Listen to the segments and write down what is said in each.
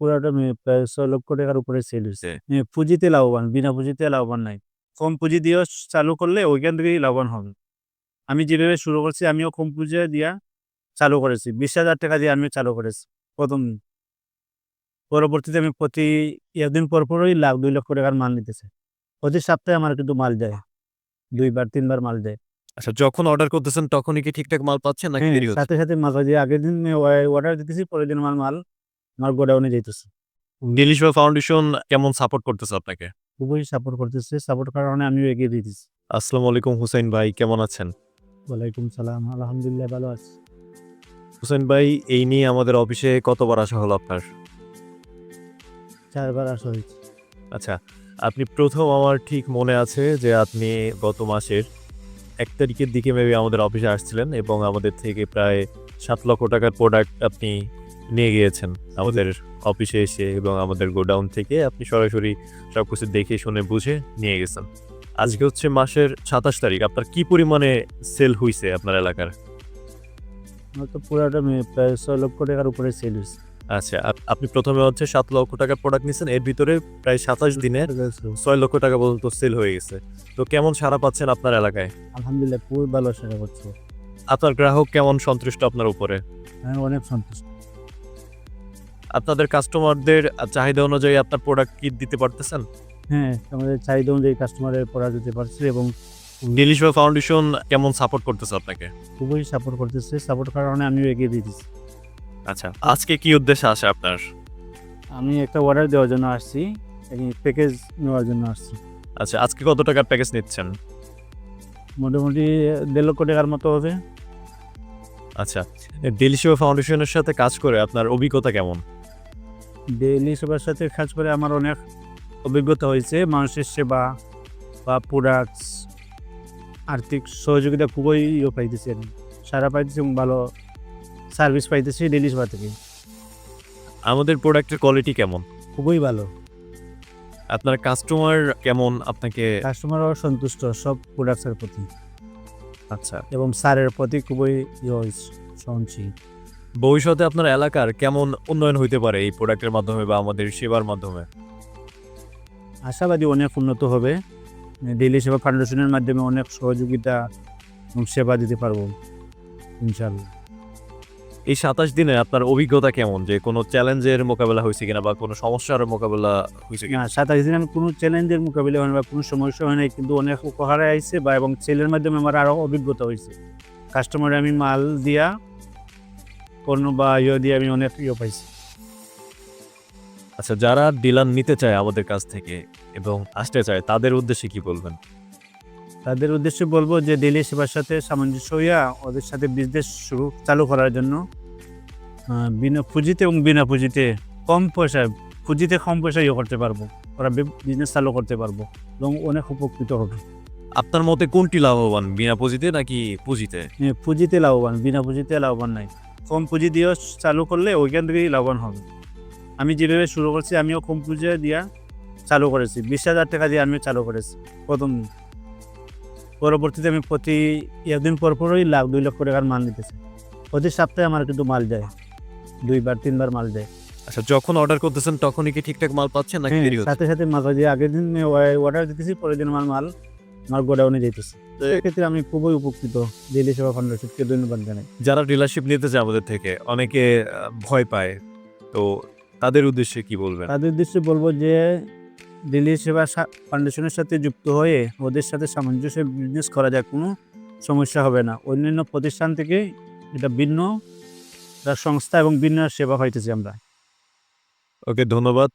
পুরাটা প্রায় ৬ লক্ষ টাকার উপরে সেল। এ পুঁজিতে লাভবান, বিনা পুঁজিতে লাভবান নাই। কম পুঁজি দিয়েও চালু করলে ওইখান থেকেই লাভবান হবে। আমি যেভাবে শুরু করছি আমিও কম পুঁজি দিয়া চালু করেছি। ৳২০,০০০ দিয়ে আমি চালু করেছি ১ম দিন। পরবর্তীতে আমি প্রতি একদিন পর, পরই লাখ ৳২,০০,০০০ টাকার মাল নিতেছি। প্রতি সপ্তাহে আমার কিন্তু মাল যায়। দুইবার তিনবার মাল যায়। আচ্ছা যখন অর্ডার করতেছেন তখনই কি ঠিকঠাক মাল পাচ্ছেন নাকি হ্যাঁ? সাথে, সাথে মাল পাই যে আগের দিন অর্ডার দিতেছি পরের দিন আমার মাল আমার গোডাউনে। ডেইলি সেবা ফাউন্ডেশন কেমন সাপোর্ট করতেছে আপনাকে? খুবই সাপোর্ট করতেছে। সাপোর্ট করার কারণে আমিও এগিয়ে দিতেছি। আসসালামু আলাইকুম হুসাইন ভাই কেমন আছেন? ওয়ালাইকুম সালাম। আলহামদুলিল্লাহ ভালো আছি। হুসাইন ভাই এই নিয়ে আমাদের অফিসে কতবার আসা হলো আপনার? ৪ বার আসা হয়েছে। আচ্ছা, আপনি প্রথম আমার ঠিক মনে আছে যে আপনি গত মাসের এক তারিখের দিকে মেবি আমাদের অফিসে আসছিলেন এবং আমাদের থেকে প্রায় সাত লক্ষ টাকার প্রোডাক্ট আপনি নিয়ে গিয়েছেন আমাদের অফিসে এসে এবং আমাদের গোডাউন থেকে আপনি সরাসরি সবকিছু দেখে শুনে বুঝে নিয়ে গেছেন। আজকে হচ্ছে মাসের ২৭ তারিখ। আপনার কি পরিমাণে সেল হয়েছে আপনার এলাকার? আমার তো পুরাটা প্রায় ৬ লক্ষ টাকার উপরে সেল হইছে। আচ্ছা, আপনি ১ম এ হচ্ছে ৳৭,০০,০০০ টাকার প্রোডাক্ট নিছেন। এর ভিতরে প্রায় ২৭ দিনে ৳৬,০০,০০০ টাকা পর্যন্ত সেল হয়ে গেছে। তো কেমন সাড়া পাচ্ছেন আপনার এলাকায়? আলহামদুলিল্লাহ খুবই ভালো সেবা করছে। আপনার গ্রাহক কেমন সন্তুষ্ট আপনার উপরে? আমি অনেক সন্তুষ্ট। আপনাদের কাস্টমারদের চাহিদা অনুযায়ী আপনার প্রোডাক্ট কি দিতে পারতেছেন? হ্যাঁ, আমাদের চাহিদা অনুযায়ী কাস্টমারের প্রোডাক্ট দিতে পারছি এবং সেবা ফাউন্ডেশন কেমন সাপোর্ট করতেছে আপনাকে? খুবই সাপোর্ট করতেছে। সাপোর্ট করার কারণে আমিও এগিয়ে দিতেছি। আচ্ছা, আজকে কি উদ্দেশ্যে আসা আপনার? আমি একটা অর্ডার দেওয়ার জন্য আসছি। প্যাকেজ নেওয়ার জন্য আসছি। আচ্ছা, আজকে কত টাকার প্যাকেজ নিচ্ছেন? মোটামুটি ১.৫ লক্ষ টাকার মতো হবে। আচ্ছা, সেবা ফাউন্ডেশনের সাথে কাজ করে আপনার অভিজ্ঞতা কেমন? ডেইলি সেবার সাথে কাজ করে আমার অনেক অভিজ্ঞতা হয়েছে। মানুষের সেবা বা প্রোডাক্টস আর্থিক সহযোগিতা খুবই ইয়ে পাইতেছি আমি। সাড়া পাইতেছি এবং ভালো সার্ভিস পাইতেছি ডেইলি সেবা থেকে। আমাদের প্রোডাক্টের কোয়ালিটি কেমন? খুবই ভালো। আপনার কাস্টমার কেমন আপনাকে কাস্টমারও সন্তুষ্ট সব প্রোডাক্টসের প্রতি আচ্ছা, এবং স্যারের প্রতি খুবই ইয়ে সহনশীল। ভবিষ্যতে আপনার এলাকার কেমন উন্নয়ন হইতে পারে এই প্রোডাক্টের মাধ্যমে বা আমাদের সেবার মাধ্যমে? আশাবাদী অনেক উন্নত হবে। ডেইলি সেবা ফাউন্ডেশনের মাধ্যমে অনেক সহযোগিতা এবং সেবা দিতে পারব ইনশাল্লাহ এই ২৭ দিনে আপনার অভিজ্ঞতা কেমন? যে কোনো চ্যালেঞ্জের মোকাবেলা হইছে কিনা বা কোনো সমস্যার মোকাবেলা হইছে না কিনা? ২৭ দিনে আমি কোনো চ্যালেঞ্জের মোকাবিলা হয় না বা কোনো সমস্যা হয় নাই কিন্তু অনেক উপহারে আইছে বা এবং সেলের মাধ্যমে আমার আরও অভিজ্ঞতা হয়েছে। কাস্টমারে আমি মাল দিয়া পণ্য বা ইয়ে দিয়ে আমি অনেক ইয়ে পাইছি। আচ্ছা, যারা ডিলার নিতে চায় আমাদের কাছ থেকে এবং আসতে চায় তাদের উদ্দেশ্যে কি বলবেন? তাদের উদ্দেশ্যে বলব যে ডেইলি সেবার সাথে সামঞ্জস্য হইয়া ওদের সাথে বিজনেস শুরু চালু করার জন্য বিনা পুঁজিতে এবং বিনা পুঁজিতে কম পয়সায় পুঁজিতে কম পয়সায় ইয়ে করতে পারব। ওরা বিজনেস চালু করতে পারব এবং অনেক উপকৃত হবে। আপনার মতে কোনটি লাভবান? বিনা পুঁজিতে নাকি পুঁজিতে? পুঁজিতে লাভবান, বিনা পুঁজিতে লাভবান নাই। কম পুঁজি দিয়েও চালু করলে ওইখান থেকেই লাভবান হবে। আমি যেভাবে শুরু করছি আমিও কম পুঁজি দিয়া চালু করেছি। ৳২০,০০০ দিয়ে আমিও চালু করেছি প্রথম পরবর্তীতে আমি প্রতি একদিন পর, পরই লাখ ৳২,০০,০০০ টাকার মাল নিতেছি। প্রতি সপ্তাহে আমার কিন্তু মাল যায়। দুইবার তিনবার মাল যায়। আচ্ছা, যখন অর্ডার করতেছেন তখনই কি ঠিকঠাক মাল পাচ্ছেন নাকি হ্যাঁ? সাথে, সাথে মাল পাই যে আগের দিন অর্ডার দিতেছি পরের দিন আমার মাল আমার গোডাউনে যাইতেছে। তো এক্ষেত্রে আমি খুবই উপকৃত। ডেইলি সেবা ফাউন্ডেশনকে ধন্যবাদ জানাই। যারা ডিলারশিপ নিতে চায় আমাদের থেকে অনেকে ভয় পায়। তো তাদের উদ্দেশ্যে কি বলবেন? তাদের উদ্দেশ্যে বলব যে ডেইলি সেবা ফাউন্ডেশনের সাথে যুক্ত হয়ে ওদের সাথে সামঞ্জস্যে বিজনেস করা যায় কোনো সমস্যা হবে না। অন্যান্য প্রতিষ্ঠান থেকে এটা ভিন্ন সংস্থা এবং ভিন্ন সেবা পাইতেছি আমরা। ওকে ধন্যবাদ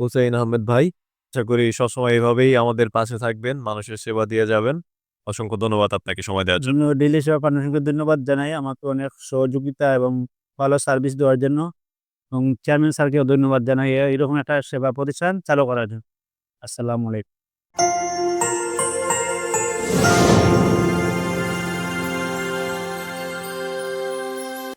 হুসাইন আহমেদ ভাই। আশা করি সবসময় এভাবেই আমাদের পাশে থাকবেন, মানুষের সেবা দিয়ে যাবেন। অসংখ্য ধন্যবাদ আপনাকে সময় দেওয়ার জন্য। ডেলি সেবা ফাউন্ডেশনকে ধন্যবাদ জানাই আমাকে অনেক সহযোগিতা এবং ভালো সার্ভিস দেওয়ার জন্য এবং চেয়ারম্যান স্যারকেও ধন্যবাদ জানাই এরকম একটা সেবা প্রতিষ্ঠান চালু করার জন্য। আসসালামু আলাইকুম।